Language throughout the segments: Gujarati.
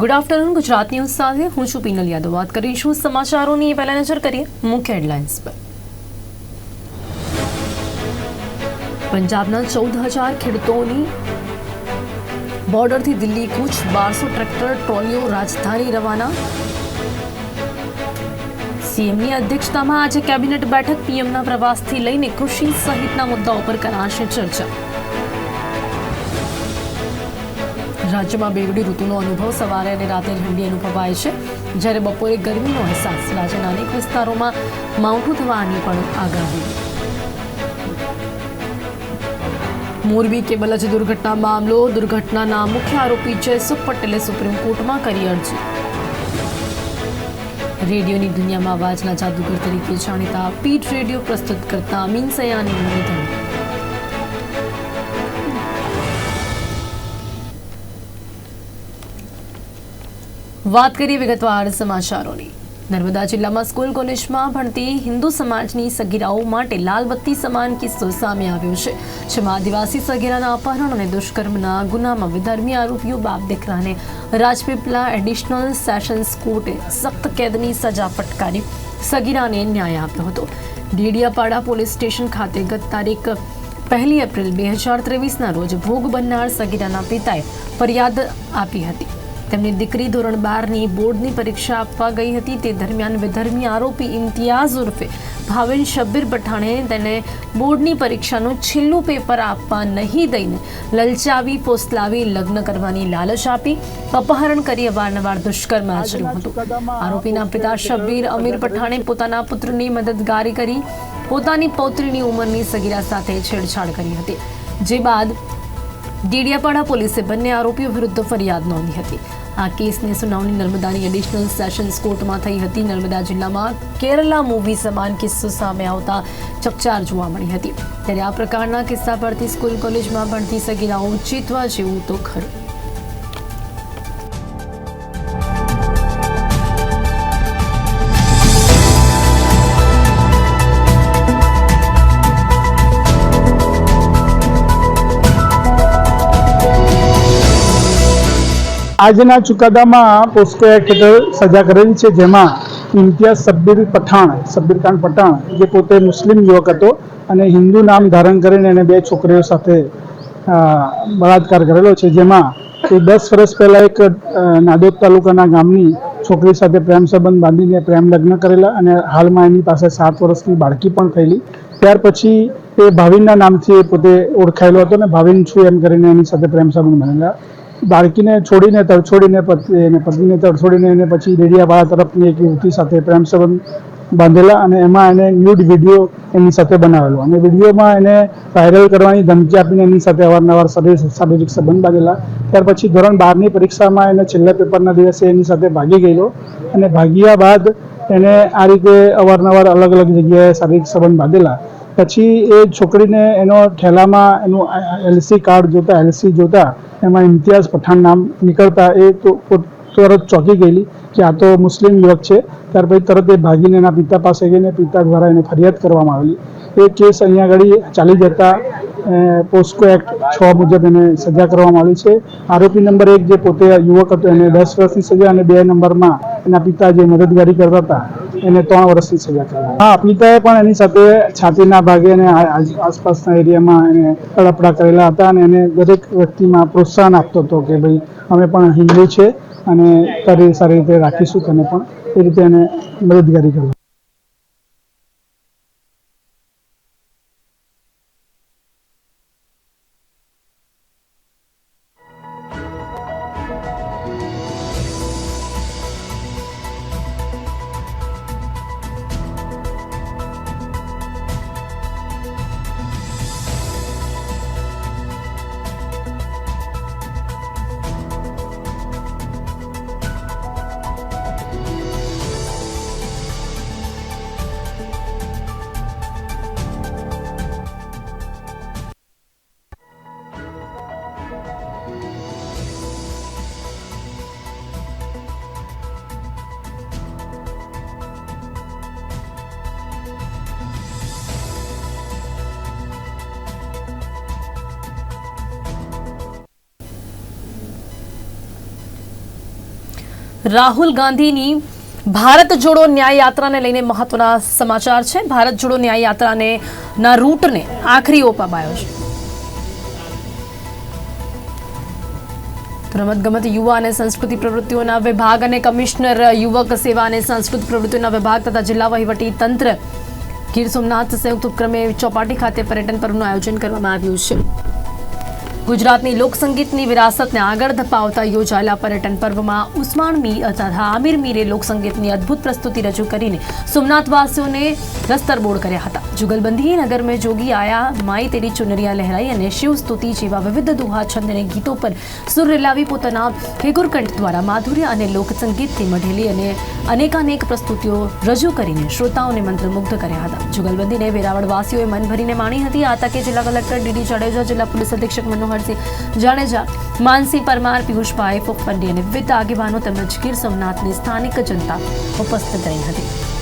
ગુડ આફ્ટરનૂન ગુજરાત ન્યૂઝ સાથે હું છું પીનલ યાદવ. વાત કરીશું સમાચારોની. એ પહેલા નજર કરીએ મુખ્ય હેડલાઇન્સ પર. પંજાબના ચૌદ હજાર ખેડૂતોની બોર્ડરથી દિલ્હી કૂચ બારસો ટ્રેક્ટર ટ્રોલીઓ રાજધાની રવાના. સીએમની અધ્યક્ષતામાં આજે કેબિનેટ બેઠક પીએમના પ્રવાસથી લઈને કૃષિ સહિતના મુદ્દાઓ પર કરાશે ચર્ચા. રાજ્યમાં બેવડી ઋતુનો અનુભવ સવારે અને રાતે ઠંડી અનુભવાય છે. જ્યારે બપોરે ગરમીનો અહેસાસ રાજ્યના અનેક વિસ્તારોમાં માવઠું થવાની પણ આગાહી. મોરબી કેબલજ દુર્ઘટના મામલો દુર્ઘટનાના મુખ્ય આરોપી જયસુખ પટેલે સુપ્રીમ કોર્ટમાં કરી અરજી. રેડિયોની દુનિયામાં અવાજના જાદુગર તરીકે જાણીતા પીટ રેડિયો પ્રસ્તુત કરતા અમીન સયાનીનું નિધન વાત કરીએ વિગતવાર સમાચારોની. નર્મદા જિલ્લામાં સ્કૂલ કોલેજમાં ભણતી હિન્દુ સમાજની સગીરાઓ માટે લાલબત્તી સમાન કિસ્સો સામે આવ્યો છે. જેમાં આદિવાસી સગીરાના અપહરણ અને દુષ્કર્મના ગુનામાં વિધર્મી આરોપીઓ બાપ દીકરાને રાજપીપલા એડિશનલ સેશન્સ કોર્ટે સખ્ત કેદની સજા ફટકારી સગીરાને ન્યાય આપ્યો હતો. ડેડિયાપાડા પોલીસ સ્ટેશન ખાતે ગત તારીખ પહેલી એપ્રિલ બે હજાર ત્રેવીસના રોજ ભોગ બનનાર સગીરાના પિતાએ ફરિયાદ આપી હતી. તેમની દીકરી ધોરણ બારની બોર્ડની પરીક્ષા આપવા ગઈ હતી. તે દરમિયાન વિધર્મી આરોપી ઇમ્તિયાઝ ઉર્ફે ભાવેન શબ્બીર પઠાણે તેને બોર્ડની પરીક્ષાનું છેલ્લું પેપર આપવા નહીં દઈને લલચાવી, પોસલાવી, લગ્ન કરવાની લાલચ આપી, અપહરણ કરી અવારનવાર દુષ્કર્મ આચર્યું હતું. આરોપીના પિતા શબ્બીર અમીર પઠાણે પોતાના પુત્રની મદદગારી કરી પોતાની પૌત્રીની ઉંમરની સગીરા સાથે છેડછાડ કરી હતી. જે બાદ ડેડિયાપાડા પોલીસે બંને આરોપીઓ વિરુદ્ધ ફરિયાદ નોંધી હતી. આ કેસની સુનાવણી નર્મદાની એડિશનલ સેશન્સ કોર્ટમાં થઈ હતી. નર્મદા જિલ્લામાં કેરલા મૂવી સમાન કિસ્સો સામે આવતા ચકચાર જોવા મળી હતી. ત્યારે આ પ્રકારના કિસ્સા પરથી સ્કૂલ કોલેજમાં ભણતી સગીરાઓ ચેતવા જેવું તો ખરું. આજના ચુકાદામાં પોસ્કો એક્ટ હેઠળ સજા કરેલી છે, જેમાં ઇમ્તિયાઝ સબ્બીર પઠાણ, સબ્બીર ખાન પઠાણ, જે પોતે મુસ્લિમ યુવક હતો અને હિન્દુ નામ ધારણ કરીને એને બે છોકરીઓ સાથે બળાત્કાર કરેલો છે, જેમાં એ દસ વર્ષ પહેલાં એક નાદોદ તાલુકાના ગામની છોકરી સાથે પ્રેમ સંબંધ બાંધીને પ્રેમ લગ્ન કરેલા અને હાલમાં એની પાસે સાત વર્ષની બાળકી પણ થયેલી. ત્યાર પછી એ ભાવિનના નામથી એ પોતે ઓળખાયેલો હતો ને ભાવિન છું એમ કરીને એની સાથે પ્રેમ સંબંધ બાંધેલા. બાળકીને છોડીને તડછોડીને પતિ એને પત્નીને તડછોડીને એને પછી રેડિયાવાળા તરફની એક યુવતી સાથે પ્રેમ સંબંધ બાંધેલા અને એમાં એને ન્યૂડ વીડિયો એની સાથે બનાવેલો. અને વિડીયોમાં એને વાયરલ કરવાની ધમકી આપીને એની સાથે અવારનવાર શરીર શારીરિક સંબંધ બાંધેલા. ત્યાર પછી ધોરણ બારની પરીક્ષામાં એને છેલ્લા પેપરના દિવસે એની સાથે ભાગી ગયેલો. અને ભાગ્યા બાદ એને આ રીતે અવારનવાર અલગ અલગ જગ્યાએ શારીરિક સંબંધ બાંધેલા. પછી એ છોકરીને એનો ઠેલામાં એનું એલસી કાર્ડ જોતા એલસી જોતા એમાં ઇમ્તિયાઝ પઠાણ નામ નીકળતા એ તો તરત ચોંકી ગયેલી કે આ તો મુસ્લિમ યુવક છે. ત્યાર પછી તરત એ ભાગીને એના પિતા પાસે ગઈને પિતા દ્વારા એને ફરિયાદ કરવામાં આવેલી. એ કેસ અહીંયા આગળ ચાલી જતા પોસ્કો એક્ટ છ મુજબ એને સજા કરવામાં આવી છે. આરોપી નંબર એક જે પોતે યુવક હતો, એને દસ વર્ષની સજા અને બે નંબરમાં એના પિતા જે મદદગારી કરતા હતા, એને ત્રણ વર્ષની સજા કરવામાં હા પિતાએ પણ એની સાથે છાતીના ભાગે અને આસપાસના એરિયામાં એને તડપડા કરેલા હતા અને એને દરેક વ્યક્તિમાં પ્રોત્સાહન આપતો હતો કે ભાઈ, અમે પણ હિન્દુ છે અને તારી સારી રીતે રાખીશું તને પણ, એ રીતે એને મદદગારી કરતા રાહુલ ગાંધીની ભારત જોડો ન્યાય યાત્રાને લઈને મહત્વના સમાચાર છે. ભારત જોડો ન્યાય યાત્રાને ના રૂટને આખરી ઓપ અપાયો છે. રમતગમત યુવા અને સંસ્કૃતિ પ્રવૃત્તિઓના વિભાગ અને કમિશનર યુવક સેવા અને સાંસ્કૃતિક પ્રવૃત્તિઓના વિભાગ તથા જિલ્લા વહીવટી તંત્ર ગીર સોમનાથ સંયુક્ત ઉપક્રમે ચોપાટી ખાતે પર્યટન પર્વનું આયોજન કરવામાં આવ્યું છે. ગુજરાતની લોકસંગીતની વિરાસતને આગળ ધપાવતા યોજાયેલા પર્યટન પર્વમાં ઉસ્માન મી તથા આમિર મીરે લોકસંગીતની અદ્ભુત પ્રસ્તુતિ રજૂ કરીને સોમનાથવાસીઓને રસ્તરબોળ કર્યા હતા. જુગલબંધી નગર મેં જોગી આયા, માઈ તેરી ચુનરિયા લહેરાઈ અને શિવ સ્તુતિ જેવા વિવિધ દુહા છંદ અને ગીતો પર સુર રેલાવી પોતાના ખેગુરકંઠ દ્વારા માધુર્ય અને લોકસંગીતથી મઢેલી અને અનેકાનેક પ્રસ્તુતિઓ રજૂ કરીને શ્રોતાઓને મંત્રમુગ્ધ કર્યા હતા. જુગલબંધીને વેરાવળવાસીઓએ મન ભરીને માણી હતી. આ તકે જિલ્લા કલેક્ટર ડીડી જાડેજા, જિલ્લા પોલીસ અધિક્ષક મનોહરસિંહ જાડેજા, માનસિંહ પરમાર, પિયુષભાઈ ફોકપંડી અને વિવિધ આગેવાનો તેમજ ગીર સોમનાથની સ્થાનિક જનતા ઉપસ્થિત રહી હતી.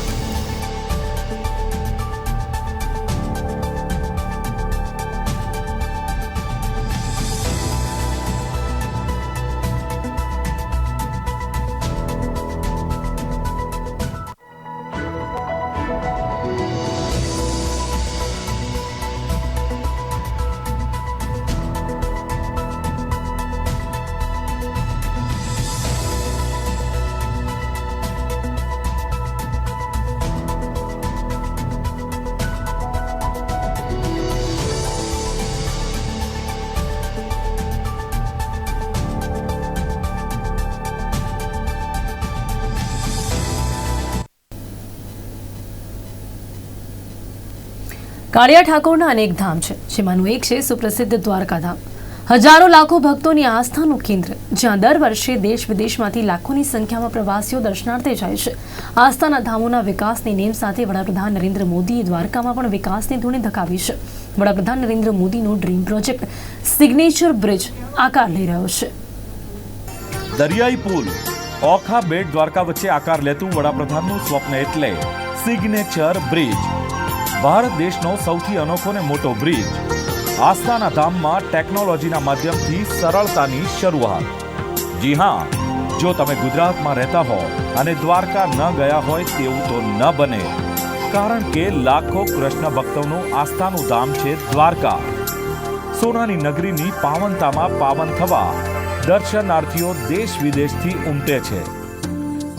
કાળિયા ઠાકોરના અનેક ધામ છે, જેમાંનું એક છે સુપ્રસિદ્ધ દ્વારકા ધામ હજારો લાખો ભક્તોની આસ્થાનું કેન્દ્ર, જ્યાં દર વર્ષે દેશ વિદેશમાંથી લાખોની સંખ્યામાં પ્રવાસીઓ દર્શનાર્થે જાય છે. આસ્થાના ધામોના વિકાસની નેમ સાથે વડાપ્રધાન નરેન્દ્ર મોદીએ દ્વારકામાં પણ વિકાસની ધૂણી ધકાવી છે. વડાપ્રધાન નરેન્દ્ર મોદીનો ડ્રીમ પ્રોજેક્ટ સિગ્નેચર બ્રિજ આકાર લઈ રહ્યો છે. દરિયાઈ પુલ, ઓખા બેટ દ્વારકા વચ્ચે આકાર લેતું વડાપ્રધાનનું સ્વપ્ન એટલે સિગ્નેચર બ્રિજ. ભારત દેશનો સૌથી અનોખો ને મોટો બ્રિજ. આસ્થાના ધામમાં ટેકનોલોજીના માધ્યમથી સરળતાની શરૂઆત. જી હા, જો તમે ગુજરાતમાં રહેતા હો અને દ્વારકા ન ગયા હોય તેવું તો ન બને. કારણ કે લાખો કૃષ્ણ ભક્તોનું આસ્થાનું ધામ છે દ્વારકા. સોનાની નગરીની પાવનતામાં પાવન થવા દર્શનાર્થીઓ દેશ વિદેશથી ઉમટે છે.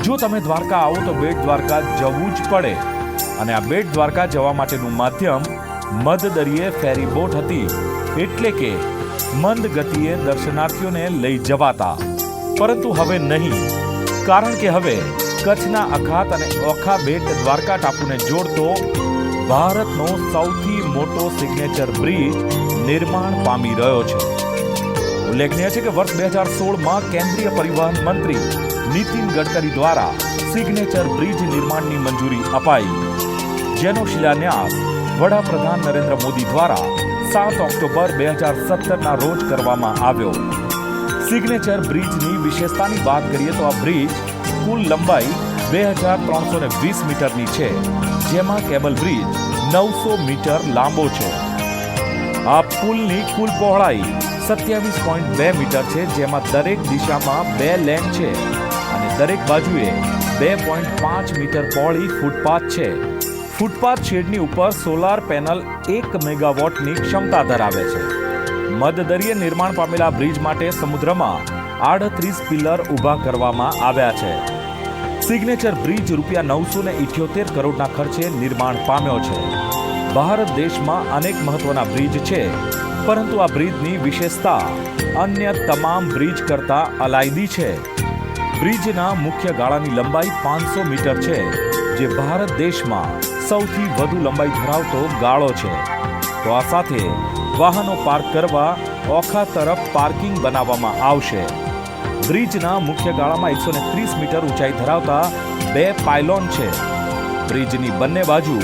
જો તમે દ્વારકા આવો તો બેટ દ્વારકા જવું જ પડે. અને આ બેટ દ્વારકા જવા માટેનું માધ્યમ મધ દરિયે ફેરી બોટ હતી એટલે કે મંદ ગતિએ દર્શનાર્થીઓને લઈ જવાતા. પરંતુ હવે નહીં. કારણ કે હવે કચ્છના અખાત અને ઓખા બેટ દ્વારકા ટાપુને જોડતો ભારતનો સૌથી મોટો સિગ્નેચર બ્રિજ નિર્માણ પામી રહ્યો છે. ઉલ્લેખનીય છે કે વર્ષ બે હજાર સોળમાં કેન્દ્રીય પરિવહન મંત્રી નીતિન ગડકરી દ્વારા સિગ્નેચર બ્રિજ નિર્માણની મંજૂરી અપાઈ. જેનો શિલાન્યાસ વડાપ્રધાન નરેન્દ્ર મોદી દ્વારા સાત ઓક્ટોબર બે હજાર સત્તરના રોજ કરવામાં આવ્યો. સિગ્નેચર બ્રિજની વિશેષતાની વાત કરીએ તો આ બ્રિજ કુલ લંબાઈ બે હજાર ત્રણસો ને વીસ મીટરની છે, જેમાં કેબલ બ્રિજ નવસો મીટર લાંબો છે. આ પુલની કુલ પહોળાઈ સત્યાવીસ પોઈન્ટ બે મીટર છે, જેમાં દરેક દિશામાં બે લેન છે. દરેક બાજુએ બે પોઈન્ટ પાંચ મીટર પહોળી ફૂટપાથ છે. ફૂટપાથ શેડની ઉપર સોલાર પેનલ એક મેગાવોટની ક્ષમતા ધરાવે છે. મધદરીય નિર્માણ પામેલા બ્રિજ માટે સમુદ્રમાં આડત્રીસ પિલર ઊભા કરવામાં આવ્યા છે. સિગ્નેચર બ્રિજ રૂપિયા નવસો ને ઇઠ્યોતેર કરોડના ખર્ચે નિર્માણ પામ્યો છે. ભારત દેશમાં અનેક મહત્વના બ્રિજ છે, પરંતુ આ બ્રિજની વિશેષતા અન્ય તમામ બ્રિજ કરતાં અલાયદી છે. બ્રિજના મુખ્ય ગાળાની લંબાઈ પાંચસો મીટર છે, જે ભારત દેશમાં સૌથી વધુ લંબાઈ ધરાવતો ગાળો છે. તો આ સાથે વાહનો પાર્ક કરવા ઓખા તરફ પાર્કિંગ બનાવવામાં આવશે. બ્રિજના મુખ્ય ગાળામાં એકસો ને ત્રીસ મીટર ઊંચાઈ ધરાવતા બે પાયલોન છે. બ્રિજની બંને બાજુ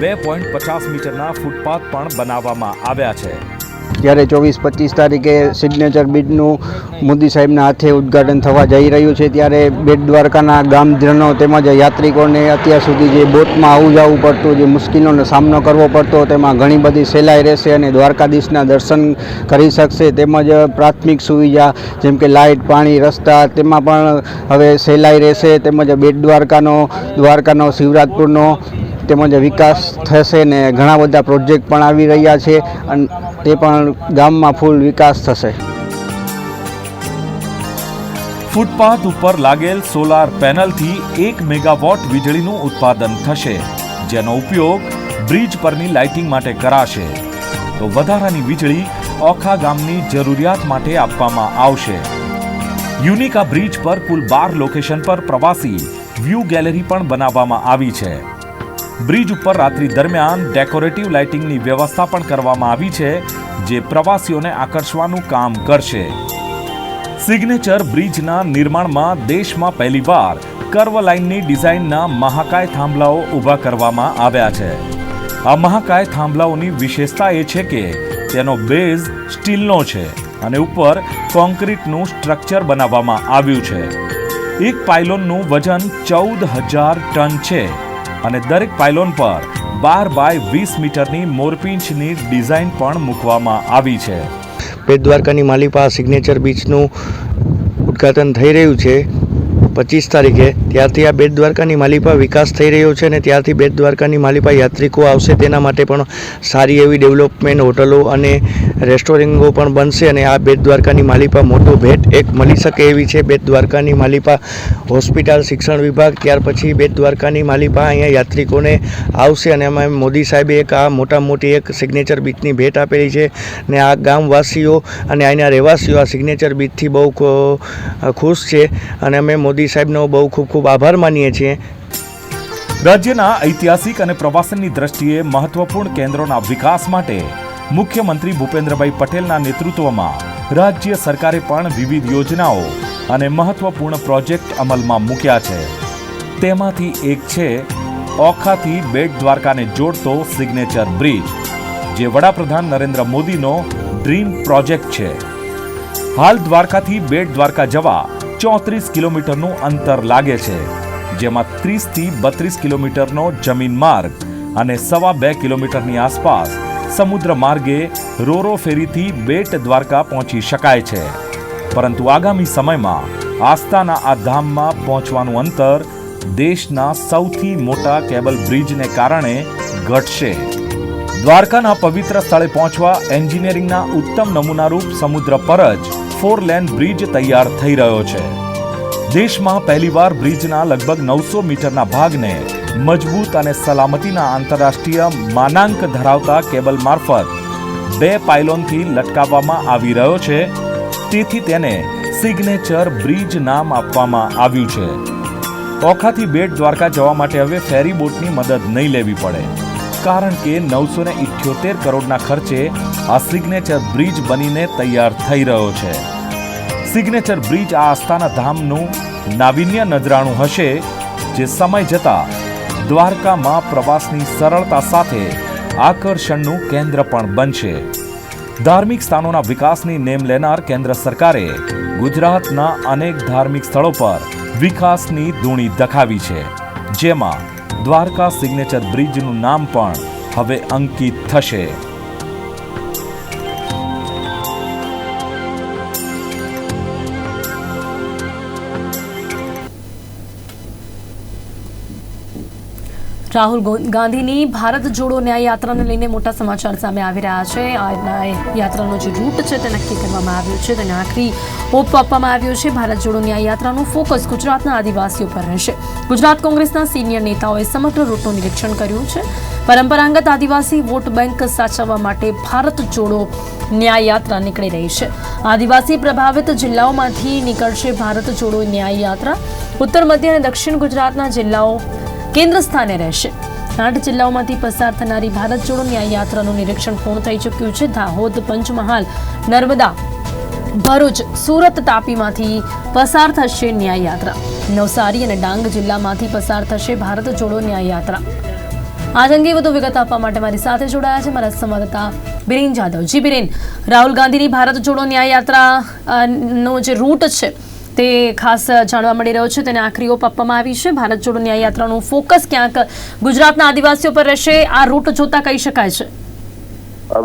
બે પોઈન્ટ પચાસ મીટરના ફૂટપાથ પણ બનાવવામાં આવ્યા છે. જ્યારે ચોવીસ પચીસ તારીખે સિગ્નેચર બીડનું મોદી સાહેબના હાથે ઉદ્ઘાટન થવા જઈ રહ્યું છે, ત્યારે બેટ દ્વારકાના ગામજનો તેમજ યાત્રિકોને અત્યાર સુધી જે બોટમાં આવું જવું પડતું, જે મુશ્કેલીઓનો સામનો કરવો પડતો, તેમાં ઘણી બધી સહેલાઈ રહેશે અને દ્વારકાધીશના દર્શન કરી શકશે. તેમજ પ્રાથમિક સુવિધા જેમ કે લાઇટ, પાણી, રસ્તા, તેમાં પણ હવે સહેલાઈ રહેશે. તેમજ બેટ દ્વારકાનો દ્વારકાનો શિવરાજપુરનો તેમજ વિકાસ થશે ને ઘણા બધા પ્રોજેક્ટ પણ આવી રહ્યા છે અને તે પણ ગામમાં ફૂલ વિકાસ થશે. ફૂટપાથ ઉપર લાગેલ સોલાર પેનલથી એક મેગાવોટ વીજળીનું ઉત્પાદન થશે, જેનો ઉપયોગ બ્રિજ પરની લાઇટિંગ માટે કરાશે. તો વધારાની વીજળી ઓખા ગામની જરૂરિયાત માટે આપવામાં આવશે. યુનિકા બ્રિજ પર કુલ બાર લોકેશન પર પ્રવાસી વ્યૂ ગેલેરી પણ બનાવવામાં આવી છે. બ્રિજ ઉપર રાત્રિ દરમિયાન ડેકોરેટિવ લાઇટિંગની વ્યવસ્થા પણ કરવામાં આવી છે, જે પ્રવાસીઓને આકર્ષવાનું કામ કરશે. સિગ્નેચર બ્રિજના નિર્માણમાં દેશમાં પહેલીવાર કર્વ લાઇનની ડિઝાઇનના મહાકાય થાંભલાઓ ઊભા કરવામાં આવ્યા છે. આ મહાકાય થાંભલાઓની વિશેષતા એ છે કે તેનો બેઝ સ્ટીલનો છે અને ઉપર કોન્ક્રીટનું સ્ટ્રક્ચર બનાવવામાં આવ્યું છે. એક પાયલોનનું વજન ચૌદ હજાર ટન છે. અને દરેક પાયલોન પર બાર બાય વીસ મીટરની મોરપિંચની ડિઝાઇન પણ મૂકવામાં આવી છે. બેટ દ્વારકાની માલિપા સિગ્નેચર બીચનું ઉદ્ઘાટન થઈ રહ્યું છે પચીસ તારીખે. ત્યારથી આ બેટ દ્વારકાની માલિપા વિકાસ થઈ રહ્યો છે અને ત્યારથી બેટ દ્વારકાની માલિપા યાત્રિકો આવશે તેના માટે પણ સારી એવી ડેવલપમેન્ટ હોટલો અને રેસ્ટોરન્ટો પણ બનશે અને આ બેટ દ્વારકાની માલિપા મોટો ભેટ એક મળી શકે એવી છે. બેટ દ્વારકાની માલિપા હોસ્પિટલ શિક્ષણ વિભાગ ત્યાર પછી બેટ દ્વારકાની માલિપા અહીંયા યાત્રિકોને આવશે અને એમાં મોદી સાહેબે એક આ મોટા મોટી એક સિગ્નેચર બીચની ભેટ આપેલી છે ને આ ગામવાસીઓ અને અહીંના રહેવાસીઓ આ સિગ્નેચર બીચથી બહુ ખુશ છે અને અમે મોદી સાહેબનો બહુ ખૂબ ખૂબ ખૂબ આભાર માનીએ છીએ. રાજ્યના ઐતિહાસિક અને પ્રવાસનની દ્રષ્ટિએ મહત્વપૂર્ણ કેન્દ્રોના વિકાસ માટે મુખ્યમંત્રી ભૂપેન્દ્રભાઈ પટેલના નેતૃત્વમાં રાજ્ય સરકારે પણ વિવિધ યોજનાઓ અને મહત્વપૂર્ણ પ્રોજેક્ટ અમલમાં મૂક્યા છે. તેમાંથી એક છે, ઓખાથી બેટ દ્વારકાને જોડતો સિગ્નેચર બ્રિજ જે વડાપ્રધાન નરેન્દ્ર મોદીનો ડ્રીમ પ્રોજેક્ટ છે. હાલ દ્વારકાથી બેટ દ્વારકા જવા ચોત્રીસ કિલોમીટરનું અંતર લાગે છે, જેમાં ત્રીસથી બત્રીસ કિલોમીટરનો જમીન માર્ગ અને સવા બે કિલોમીટરની આસપાસ સમુદ્ર માર્ગે રોરો ફેરીથી બેટ દ્વારકા પહોંચી શકાય છે. પરંતુ આગામી સમયમાં આસ્થાના આ ધામમાં પહોંચવાનું અંતર દેશના સૌથી મોટા કેબલ બ્રિજને કારણે ઘટશે. દ્વારકાના પવિત્ર સ્થળે પહોંચવા એન્જિનિયરિંગના ઉત્તમ નમૂનારૂપ સમુદ્ર પર જ ફોર લેન બ્રિજ તૈયાર થઈ રહ્યો છે. દેશમાં પહેલીવાર બ્રિજના લગભગ નવસો મીટરના ભાગને મજબૂત અને સલામતીના આંતરરાષ્ટ્રીય માનાંક ધરાવતા કેબલ મારફત બે પાયલોનથી લટકાવવામાં આવી રહ્યો છે. તેથી તેને સિગ્નેચર બ્રિજ નામ આપવામાં આવ્યું છે. ઓખાથી બેટ દ્વારકા જવા માટે હવે ફેરી બોટની મદદ નહીં લેવી પડે. કારણ કે નવસો ને ઇઠ્યોતેર કરોડના ખર્ચે આ સિગ્નેચર બ્રિજ બનીને તૈયાર થઈ રહ્યો છે. સિગ્નેચર બ્રિજ આ આસ્થાના ધામનું નાવિન્ય નજરાણું હશે, જે સમય જતા દ્વારકામાં પ્રવાસની સરળતા સાથે આકર્ષણનું કેન્દ્ર પણ બનશે. ધાર્મિક સ્થાનોના વિકાસની નેમ લેનાર કેન્દ્ર સરકારે ગુજરાતના અનેક ધાર્મિક સ્થળો પર વિકાસની ધૂણી દખાવી છે, જેમાં દ્વારકા સિગ્નેચર બ્રિજનું નામ પણ હવે અંકિત થશે. રાહુલ ગાંધીની ભારત જોડો ન્યાય યાત્રાને લઈને મોટા સમાચાર સામે આવી રહ્યા છે. આ યાત્રાનો જે રૂટ છે તે નક્કી કરવામાં આવ્યો છે. તેને આખરી ઓપ આપવામાં આવ્યો છે. ભારત જોડો ન્યાય યાત્રાનું ફોકસ ગુજરાતના આદિવાસીઓ પર રહેશે. ગુજરાત કોંગ્રેસના સિનિયર નેતાઓએ સમગ્ર રૂટનું નિરીક્ષણ કર્યું છે. પરંપરાગત આદિવાસી વોટ બેંક સાચવવા માટે ભારત જોડો ન્યાય યાત્રા નીકળી રહી છે. આદિવાસી પ્રભાવિત જિલ્લાઓમાંથી નીકળશે ભારત જોડો ન્યાય યાત્રા ઉત્તર મધ્ય અને દક્ષિણ ગુજરાતના જિલ્લાઓ કેન્દ્ર સ્થાને રહેશે. આઠ જિલ્લાઓમાંથી પસાર થનારી ભારત જોડો ન્યાય યાત્રાનું નિરીક્ષણ પૂર્ણ થઈ ચૂક્યું છે. દાહોદ, પંચમહાલ, નર્મદા, ભરૂચ, સુરત તાપીમાંથી પસાર થશે ન્યાય યાત્રા. નવસારી અને ડાંગ જિલ્લામાંથી પસાર થશે ભારત જોડો ન્યાય યાત્રા. આજ અંગે વધુ વિગત આપવા માટે મારી સાથે જોડાયા છે મારા સંવાદદાતા બિરેન જાદવ. જી બિરેન, રાહુલ ગાંધીની ભારત જોડો ન્યાય યાત્રા નો જે રૂટ છે તે ખાસ જાણવા મળી રહ્યો છે. તેને આખરી ઓપ આપવામાં આવી છે. ભારત જોડો ન્યાય યાત્રાનું ફોકસ ક્યાંક ગુજરાતના આદિવાસીઓ પર રહેશે, આ રૂટ જોતા કહી શકાય છે.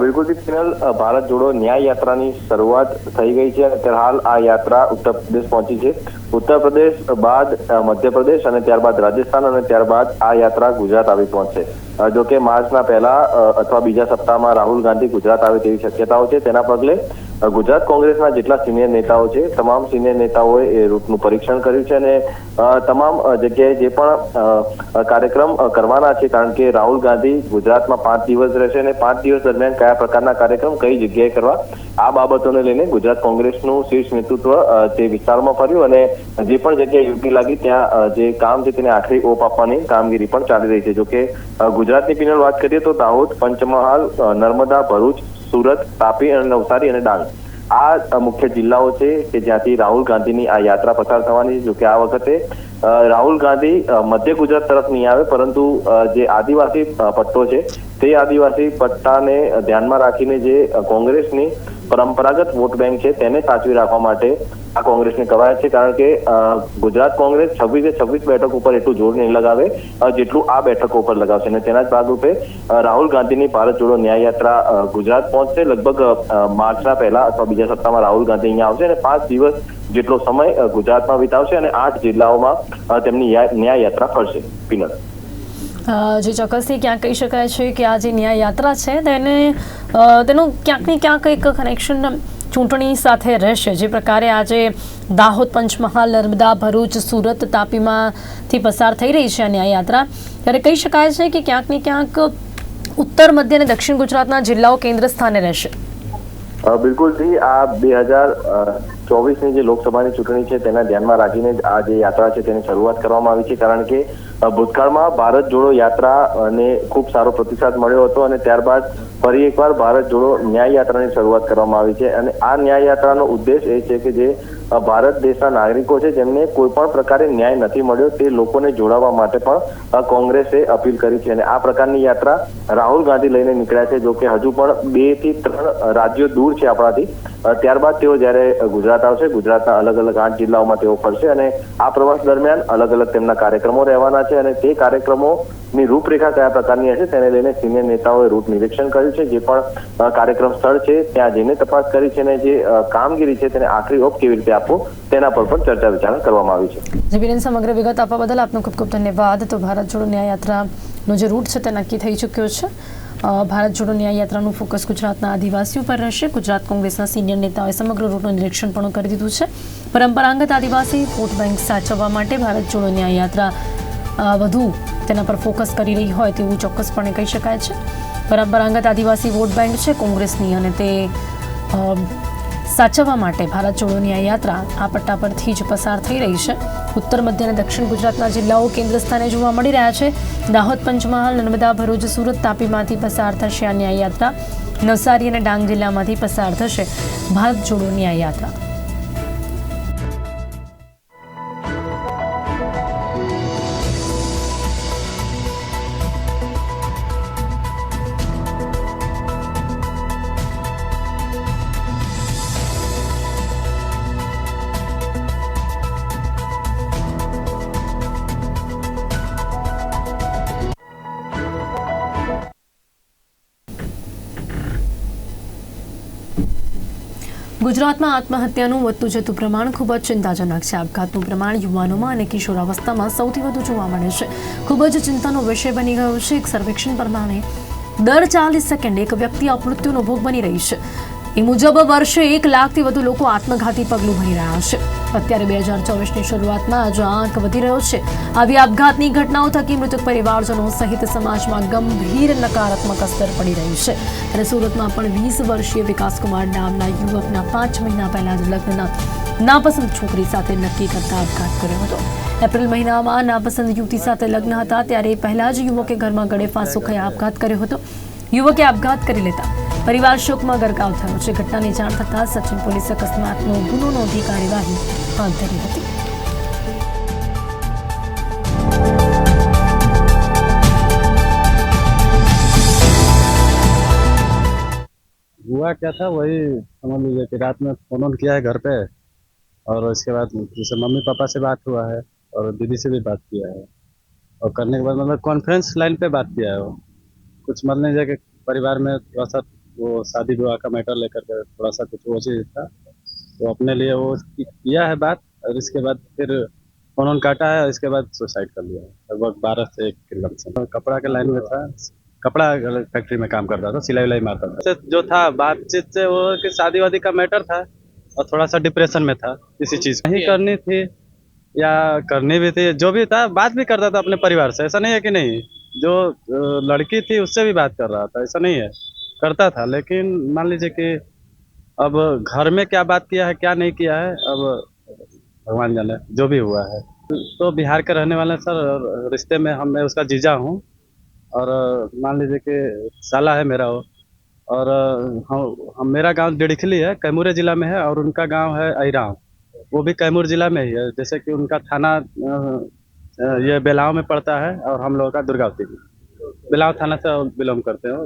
બિલકુલ બિલકુલથી ભારત જોડો ન્યાય યાત્રાની શરૂઆત થઈ ગઈ છે. અત્યારે હાલ આ યાત્રા ઉત્તર પ્રદેશ પહોંચી છે. ઉત્તર પ્રદેશ બાદ મધ્યપ્રદેશ અને ત્યારબાદ રાજસ્થાન અને ત્યારબાદ આ યાત્રા ગુજરાત આવી પહોંચશે. જોકે માર્ચના પહેલા અથવા બીજા સપ્તાહમાં રાહુલ ગાંધી ગુજરાત આવે તેવી શક્યતાઓ છે. તેના પગલે ગુજરાત કોંગ્રેસના જેટલા સિનિયર નેતાઓ છે, તમામ સિનિયર નેતાઓએ એ રૂટનું પરીક્ષણ કર્યું છે અને તમામ જગ્યાએ જે પણ કાર્યક્રમ કરવાના છે, કારણ કે રાહુલ ગાંધી ગુજરાતમાં પાંચ દિવસ રહેશે અને પાંચ દિવસ દરમિયાન કયા પ્રકારના કાર્યક્રમ કઈ જગ્યાએ કરવા, આ બાબતોને લઈને ગુજરાત કોંગ્રેસનું શીર્ષ નેતૃત્વ તે વિસ્તારમાં ફર્યું અને જે પણ જગ્યાએ યોગ્ય લાગી, ત્યાં જે કામ છે તેને આખરી ઓપ આપવાની કામગીરી પણ ચાલી રહી છે. જોકે ગુજરાતની પિનલ વાત કરીએ તો દાહોદ, પંચમહાલ નર્મદા, ભરૂચ સુરત, તાપી અને નવસારી અને ડાંગ. આ મુખ્ય જિલ્લાઓ છે કે જ્યાંથી રાહુલ ગાંધીની આ યાત્રા પસાર થવાની છે જોકે આ વખતે રાહુલ ગાંધી મધ્ય ગુજરાત તરફ નહીં આવે, પરંતુ જે આદિવાસી પટ્ટો છે, તે આદિવાસી પટ્ટાને ધ્યાનમાં રાખીને જે કોંગ્રેસની પરંપરાગત વોટ બેંક છે, તેને સાચવી રાખવા માટે આ કોંગ્રેસની કવાયત છે, કારણ કે ગુજરાત કોંગ્રેસ છવ્વીસે છવ્વીસ બેઠક ઉપર એટલું જોર નહીં લગાવે જેટલું આ બેઠકો ઉપર લગાવશે. અને તેના જ ભાગરૂપે રાહુલ ગાંધીની ભારત જોડો ન્યાય યાત્રા ગુજરાત પહોંચશે. લગભગ માર્ચના પહેલા અથવા બીજા સપ્તાહમાં રાહુલ ગાંધી અહીંયા આવશે અને પાંચ દિવસ જેટલો સમય ગુજરાતમાં વિતાવશે અને આઠ જિલ્લાઓમાં તેમની ન્યાય યાત્રા કરશે. પિનલ. જે ચોક્કસથી ક્યાંક કહી શકાય છે કે આ જે ન્યાય યાત્રા છે, તેને તેનું ક્યાંક ને ક્યાંક એક કનેક્શન ચૂંટણી સાથે રહેશે. જે પ્રકારે આજે દાહોદ પંચમહાલ, નર્મદા, ભરૂચ, સુરત તાપીમાંથી પસાર થઈ રહી છે આ ન્યાય યાત્રા. ત્યારે કહી શકાય છે કે ક્યાંક ને ક્યાંક ઉત્તર મધ્ય અને દક્ષિણ ગુજરાતના જિલ્લાઓ કેન્દ્ર સ્થાને રહેશે. અ, બિલકુલથી આ બે હજાર ચોવીસની જે લોકસભાની ચૂંટણી છે તેના ધ્યાનમાં રાખીને આ જે યાત્રા છે તેની શરૂઆત કરવામાં આવી છે કારણ કે ભૂતકાળમાં ભારત જોડો યાત્રાને ખૂબ સારો પ્રતિસાદ મળ્યો હતો અને ત્યારબાદ ફરી એકવાર ભારત જોડો ન્યાય યાત્રાની શરૂઆત કરવામાં આવી છે. અને આ ન્યાય યાત્રાનો ઉદ્દેશ એ છે કે જે ભારત દેશના નાગરિકો છે, જેમને કોઈ પણ પ્રકારે ન્યાય નથી મળ્યો, તે લોકોને જોડાવા માટે પણ કોંગ્રેસે અપીલ કરી છે. અને આ પ્રકારની યાત્રા રાહુલ ગાંધી લઈને નીકળ્યા છે, જો કે હજુ પણ બેથી ત્રણ રાજ્યો દૂર છે આપણાથી. ત્યારબાદ તેઓ જ્યારે ગુજરાત આવશે, ગુજરાતના અલગ અલગ આઠ જિલ્લાઓમાં તેઓ ફરશે અને આ પ્રવાસ દરમિયાન અલગ અલગ તેમના કાર્યક્રમો રહેવાના છે અને તે કાર્યક્રમોની રૂપરેખા કયા પ્રકારની હશે તેને લઈને સિનિયર નેતાઓએ રૂટ નિરીક્ષણ કર્યું છે, જે પણ કાર્યક્રમ સ્થળ છે, ત્યાં જઈને તપાસ કરી છે અને જે કામગીરી છે તેને આખરી ઓપ કેવી રીતે આપવો, તેના પર પણ ચર્ચા વિચારણા કરવામાં આવી છે. જીબીરેન સમગ્ર વિગત આપવા બદલ આપનો ખૂબ ખૂબ ધન્યવાદ. તો ભારત જોડો ન્યાય યાત્રાનો જે રૂટ છે તે નક્કી થઈ ચૂક્યો છે. ભારત જોડો ન્યાય યાત્રાનું ફોકસ ગુજરાતના આદિવાસીઓ પર રહેશે. ગુજરાત કોંગ્રેસના સિનિયર નેતાઓએ સમગ્ર રૂટનું નિરીક્ષણ પણ કરી દીધું છે. પરંપરાગત આદિવાસી વોટ બેંક સાચવવા માટે ભારત જોડો ન્યાય યાત્રા વધુ તેના પર ફોકસ કરી રહી હોય તેવું ચોક્કસપણે કહી શકાય છે. પરંપરાગત આદિવાસી વોટ બેંક છે કોંગ્રેસની અને તે સાચવવા માટે ભારત જોડો ન્યાય યાત્રા આ પટ્ટા પરથી જ પસાર થઈ રહી છે. ઉત્તર મધ્ય અને દક્ષિણ ગુજરાતના જિલ્લાઓ કેન્દ્ર સ્થાને જોવા મળી રહ્યા છે. દાહોદ પંચમહાલ, નર્મદા, ભરૂચ, સુરત તાપીમાંથી પસાર થશે આ ન્યાયયાત્રા. નવસારી અને ડાંગ જિલ્લામાંથી પસાર થશે ભારત જોડો ન્યાય ગુજરાતમાં આત્મહત્યાનું વધતું જતું પ્રમાણ ખૂબ જ ચિંતાજનક છે. આપઘાતનું પ્રમાણ યુવાનોમાં અને કિશોરાવસ્થામાં સૌથી વધુ જોવા મળે છે. ખૂબ જ ચિંતાનો વિષય બની ગયો છે. એક સર્વેક્ષણ પ્રમાણે દર ચાલીસ સેકન્ડ એક વ્યક્તિ અપમૃત્યુનો ભોગ બની રહી છે. એ મુજબ વર્ષે એક લાખથી વધુ લોકો આત્મઘાતી પગલું ભરી રહ્યા છે. અત્યારે બે હજાર ચોવીસની શરૂઆતમાં આજે આંક વધી રહ્યો છે. આવી આપઘાતની ઘટનાઓ થકી મૃતક પરિવારજનો સહિત સમાજમાં ગંભીર નકારાત્મક અસર પડી રહી છે. અને સુરતમાં પણ વીસ વર્ષીય વિકાસકુમાર નામના યુવકના પાંચ મહિના પહેલા જ લગ્નના નાપસંદ છોકરી સાથે નક્કી કરતા આપઘાત કર્યો હતો. એપ્રિલ મહિનામાં નાપસંદ યુવતી સાથે લગ્ન હતા, ત્યારે પહેલા જ યુવકે ઘરમાં ગળે ફાંસો ખાઈ આપઘાત કર્યો હતો. યુવકે આપઘાત કરી લેતા પરિવાર શોકમાં ગરકાવ થયો છે ઘટનાની જાણ થતાં સચિન પોલીસે અકસ્માતનો ગુનો નોંધી કાર્યવાહી હાથ ધરી હતી हुआ क्या था वही समझ लीजिए कि रात में फोन ऑन किया है घर पे और उसके बाद जैसे मम्मी पापा से बात हुआ है और दीदी से भी बात किया है और करने के बाद मतलब कॉन्फ्रेंस लाइन पे बात किया है वो कुछ मान लीजिए कि परिवार में थोड़ा सा वो शादी विवाह का मैटर लेकर के थोड़ा सा कुछ वो चीज़ था। तो अपने लिए वो किया है बात, और इसके बाद फिर फ़ोन काटा है, और इसके बाद सुसाइड कर लिया। लगभग बारह से एक के लमसम कपड़ा के लाइन में था, कपड़ा फैक्ट्री में काम करता था सिलाई विलाई मारता था। जो था, बातचीत से वो कि शादी वादी का मैटर था, और थोड़ा सा डिप्रेशन में था, किसी चीज़ नहीं करनी थी, या करनी भी थी, जो भी था, बात भी करता था अपने परिवार से। ऐसा नहीं है कि नहीं, जो लड़की थी, उससे भी बात कर रहा था, ऐसा नहीं है। करता था, लेकिन मान लीजिए कि अब घर में क्या बात किया है, क्या नहीं किया है, अब भगवान जाने, जो भी हुआ है। तो बिहार के रहने वाले सर रिश्ते में हम, मैं उसका जीजा हूँ, और मान लीजिए कि साला है मेरा वो। और हम हम, मेरा गाँव डिड़खली है, कैमूरे जिला में है, और उनका गाँव है अहिराव वो भी कैमूर जिला में ही है, जैसे कि उनका थाना ये बेलाव में पड़ता है, और हम लोगों का दुर्गावती। बेलाव थाना से बिलोंग करते हैं।